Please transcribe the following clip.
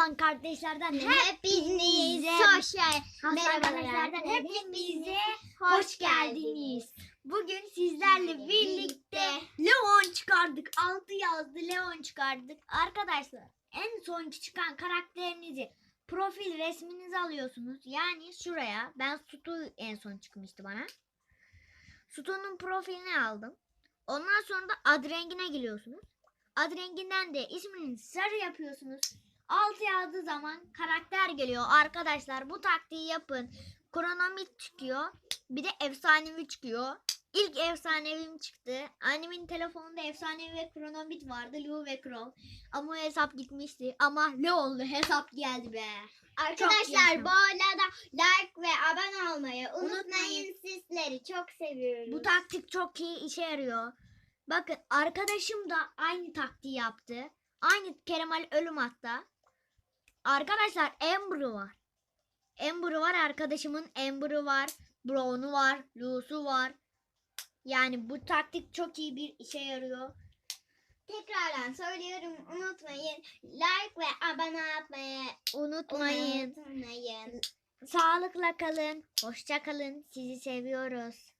Aslan kardeşlerden Hepinize hoş geldiniz. Hepinize hoş geldiniz. Bugün sizlerle birlikte Leon çıkardık. Altı yazdı Leon çıkardık. Arkadaşlar en son çıkan karakterinizi profil resminizi alıyorsunuz. Yani şuraya ben Sutu en son çıkmıştı bana. Sutu'nun profilini aldım. Ondan sonra da ad rengine giriyorsunuz. Ad renginden de ismini sarı yapıyorsunuz. Altı yazdığı zaman karakter geliyor. Arkadaşlar bu taktiği yapın. Kronomit çıkıyor. Bir de efsanevi çıkıyor. İlk efsanevim çıktı. Annemin telefonunda efsanevi ve kronomit vardı. Lou ve Crow. Ama hesap gitmişti. Ama Leon'lu hesap geldi be. Arkadaşlar bu arada like ve abone olmayı Unutmayın. unutmayın. Sizleri çok seviyoruz. Bu taktik çok iyi işe yarıyor. Bakın arkadaşım da aynı taktiği yaptı. Aynı Kemal ölüm hatta. Arkadaşlar Amber'ı var. Amber'ı var arkadaşımın Amber'ı var. Brown'u var. Lou'su var. Yani bu taktik çok iyi bir işe yarıyor. Tekrardan söylüyorum unutmayın. Like ve abone olmayı Unutmayın. unutmayın. Sağlıkla kalın. Hoşça kalın. Sizi seviyoruz.